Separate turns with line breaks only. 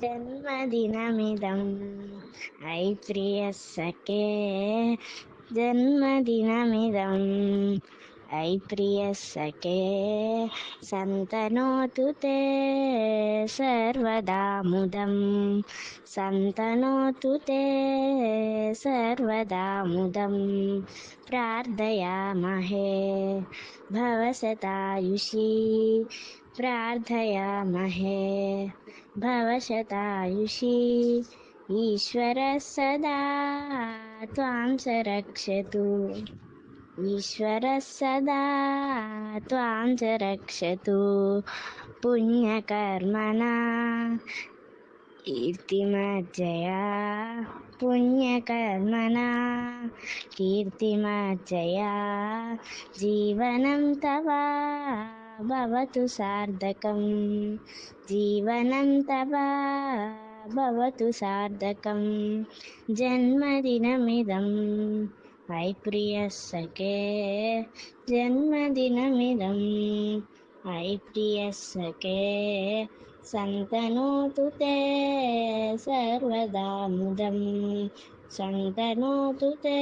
ஜன்மதினமிதம். ஐ பிரிய சகே. ஜன்மதினமிதம். अयिप्रियः सखे सन्तनोतु ते सर्वदा मुदं सन्तनोतु ते सर्वदा मुदं प्रार्थयामहे भवस प्रार्थयामहे भवसतायुषि। ईश्वरः सदा त्वां च रक्षतु ईश्वरः सदा त्वां च रक्षतु पुण्यकर्मणा कीर्तिमज्जया पुण्यकर्मणा कीर्तिमज्जया जीवनं तव भवतु सार्थकं जीवनं तव भवतु सार्थकं जन्मदिनमिदं वै प्रियः सखे जन्मदिनमिदं वै प्रियः सखे सन्तनोतु ते सर्वदा मुदं सन्तनोतु ते